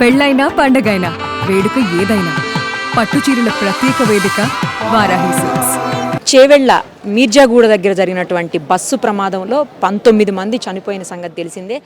పెళ్ళైనా పండగైనా వేడుక ఏదైనా పట్టు చీరల ప్రత్యేక వేదిక వారాహి సిల్క్స్. చేవెళ్ళ మీర్జాగూడ దగ్గర జరిగినటువంటి బస్సు ప్రమాదంలో పంతొమ్మిది మంది చనిపోయిన సంగతి తెలిసిందే.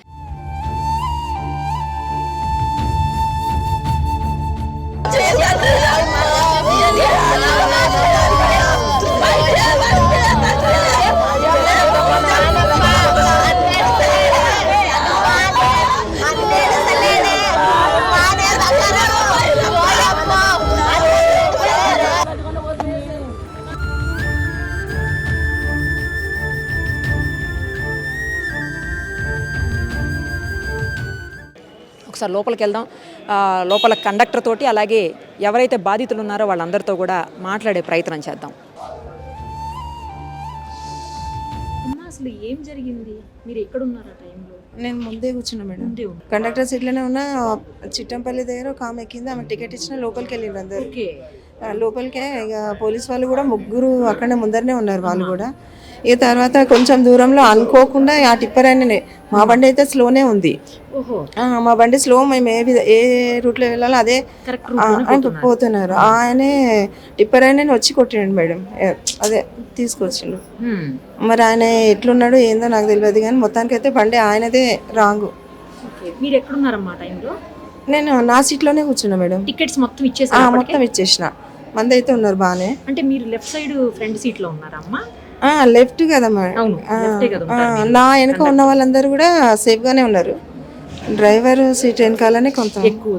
ఒకసారి లోపలికి వెళ్దాం. ఆ, లోపల కండక్టర్ తోటి అలాగే ఎవరైతే బాధితులు ఉన్నారో వాళ్ళందరితో కూడా మాట్లాడే ప్రయత్నం చేద్దాం. అసలు ఏం జరిగింది? మీరు ఎక్కడున్నారు ఆ టైంలో? నేను ముందే కూర్చున్నా మేడం. కండక్టర్ సీట్లోనే ఉన్న చిట్టంపల్లి దగ్గర ఒక ఆమె ఎక్కింది ఆమె టికెట్ ఇచ్చిన లోపలికి వెళ్ళిండ్రు అందరు. లోపలికే ఇక పోలీస్ వాళ్ళు కూడా ముగ్గురు అక్కడనే ముందరనే ఉన్నారు వాళ్ళు కూడా. ఇక తర్వాత కొంచెం దూరంలో అనుకోకుండా ఆ టిప్పర్ ఆయననే మా బండి అయితే స్లోనే ఉంది. మా బండి స్లో మేము ఏ ఏ రూట్లో వెళ్ళాలో అదే పోతున్నారు. ఆయనే టిప్పర్ ఆయన వచ్చి కొట్టిండు మేడం. అదే తీసుకొచ్చిండు. మరి ఆయన ఎట్లున్నాడు ఏందో నాకు తెలియదు కానీ మొత్తానికి అయితే బండి ఆయనదే రాంగు. ఓకే. మీరు ఎక్కడున్నారమ్మా ఆ టైంలో నేను నా సీట్లోనే కూర్చున్నా మేడం. టికెట్స్ మొత్తం ఆ, ఇచ్చేసారు మొత్తం ఇచ్చేసిన. మంది అయితే ఉన్నారు బాగానే. అంటే మీరు లెఫ్ట్ సైడ్ ఫ్రంట్ సీట్లో ఉన్నారమ్మా? లెఫ్ట్ కదా మేడం అవును లెఫ్టే కదా ఆ, ఉంటారు. మీరు. నా వెనక ఉన్న వాళ్ళందరూ కూడా సేఫ్ గానే ఉన్నారు. డ్రైవర్ సీట్ వెనకాలనే కొంత ఎక్కువ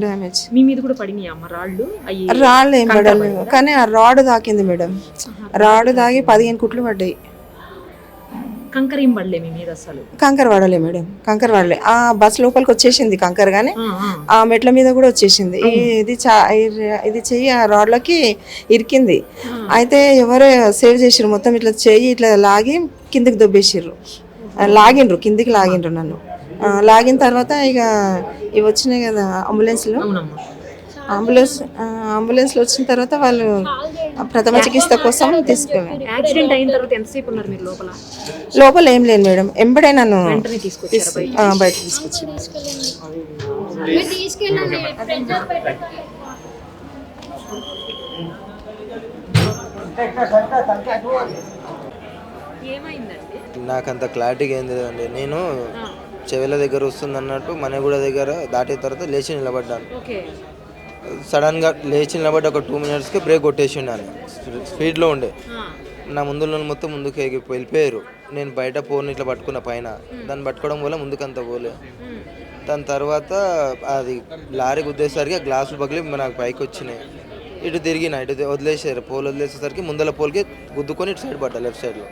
డ్యామేజ్ మీ మీద కూడా పడినాయి అమ్మ? రాళ్ళు రాళ్ళు ఏం పడలేదు. కానీ ఆ రాడ్ తాకింది మేడం. రాడ్ తాగి పదిహేను కుట్లు పడ్డాయి. కంకర ఏం పడలే మీ మీద అసలు. కంకర పడలే మేడం కంకర పడలే ఆ బస్ లోపలికి వచ్చేసింది కంకర కానీ ఆ, మెట్ల మీద కూడా వచ్చేసింది. ఇది ఇది చెయ్యి ఆ రాడ్లకి ఇరికింది. అయితే ఎవరో సేవ్ చేసిర్రు మొత్తం ఇట్లా చెయ్యి ఇట్లా లాగి కిందికి దొబ్బేసిర్రు. లాగిండ్రు కిందికి లాగిండ్రు నన్ను. లాగిన తర్వాత ఇక ఇవి వచ్చినాయి కదా అంబులెన్స్లో. అంబులెన్స్ అంబులెన్స్లో వచ్చిన తర్వాత వాళ్ళు ప్రథమ చికిత్స కోసం తీసుకెళ్ళారు యాక్సిడెంట్ అయిన తర్వాత ఎంతసేపు ఉన్నారు మీరు లోపల? లోపల ఏం లేదు మేడం. ఎంబడే నన్ను వెంటనే తీసుకొచ్చారు బయట తీసుకొచ్చి ఏమైందండి? నాకు అంత క్లారిటీగా ఏం తెలియదండి నేను చెవిల దగ్గర వస్తుంది అన్నట్టు మనగూడ దగ్గర దాటిన తర్వాత లేచి నిలబడ్డాను. ఓకే. సడన్గా లేచి నిలబడ్డ ఒక టూ మినిట్స్కి బ్రేక్ కొట్టేసిండు అని స్పీడ్లో ఉండే. నా ముందు మొత్తం ముందుకు వెళ్ళిపోయారు. నేను బయట ఫోన్ ఇట్లా పట్టుకున్న పైన. దాన్ని పట్టుకోవడం వల్ల ముందుకంత పోలే. దాని తర్వాత అది లారీ గుద్దేసరికి గ్లాసులు పగిలి నాకు పైకి వచ్చినాయి. ఇటు తిరిగిన ఇటు వదిలేసారు. పోల్ వదిలేసేసరికి ముందల పోల్కి గుద్దుకొని ఇటు సైడ్ పడ్డా లెఫ్ట్ సైడ్లో.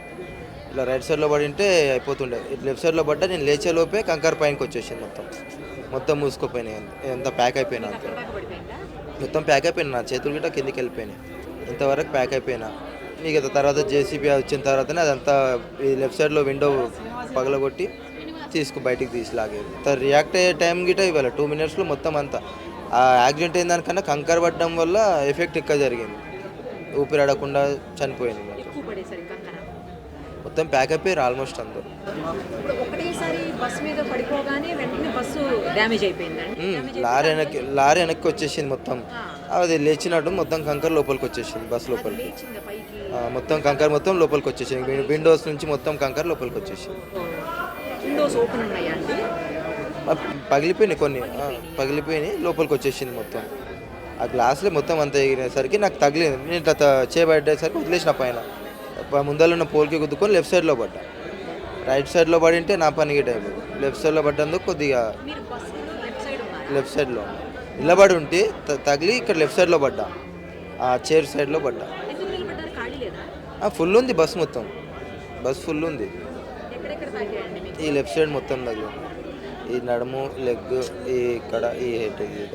ఇలా రైట్ సైడ్లో పడి ఉంటే అయిపోతుండే. ఇటు లెఫ్ట్ సైడ్లో పడ్డా నేను లేచే లోపే కంకర్ పైనకి వచ్చేసింది మొత్తం. మొత్తం మూసుకుపోయినాయి. ఎంత ప్యాక్ అయిపోయినా అంతే. మొత్తం ప్యాక్ అయిపోయినా నా చేతులు గిట్ట కిందికి వెళ్ళిపోయినాయి. ఇంతవరకు ప్యాక్ అయిపోయినా. ఇక తర్వాత జేసీబీ వచ్చిన తర్వాతనే అదంతా ఈ లెఫ్ట్ సైడ్లో విండో పగలగొట్టి తీసుకు బయటికి తీసిలాగేది తర్వాత రియాక్ట్ అయ్యే టైం గిట్ట ఇవ్వాలి టూ మినిట్స్లో మొత్తం అంతా. ఆ యాక్సిడెంట్ అయిన దానికన్నా కంకర్ పడడం వల్ల ఎఫెక్ట్ ఎక్కువ జరిగింది. ఊపిరాడకుండా చనిపోయింది. మొత్తం ప్యాక్ అయిపోయారు ఆల్మోస్ట్ అందరూ లారీ వెనక్కి లారీ వెనక్కి వచ్చేసింది మొత్తం. అది లేచినట్టు మొత్తం కంకర్ లోపలికి వచ్చేసింది బస్ లోపలికి మొత్తం కంకర్ మొత్తం లోపలికి వచ్చేసింది. విండోస్ నుంచి మొత్తం కంకర్ లోపలికి వచ్చేసింది. పగిలిపోయినాయి కొన్ని. పగిలిపోయినాయి లోపలికి వచ్చేసింది మొత్తం. ఆ గ్లాసులే మొత్తం అంతా ఎగిరేసరికి నాకు తగిలింది. నేను ఇట్లా వదిలేసిన పైన. ప- ముందర ఉన్న పోల్కి గుద్దుకొని లెఫ్ట్ సైడ్లో పడ్డా. రైట్ సైడ్లో పడి ఉంటే నా పని గిట్ అయిపోయింది లెఫ్ట్ సైడ్లో పడ్డందుకు కొద్దిగా లెఫ్ట్ సైడ్లో నిలబడి ఉంటే తగిలి ఇక్కడ లెఫ్ట్ సైడ్లో పడ్డా. ఆ చైర్ సైడ్లో పడ్డా. ఫుల్ ఉంది బస్ మొత్తం. బస్ ఫుల్ ఉంది. ఈ లెఫ్ట్ సైడ్ మొత్తం తగిలింది. ఈ నడుము లెగ్ ఈ ఇక్కడ ఈ హెడ్ ఇది.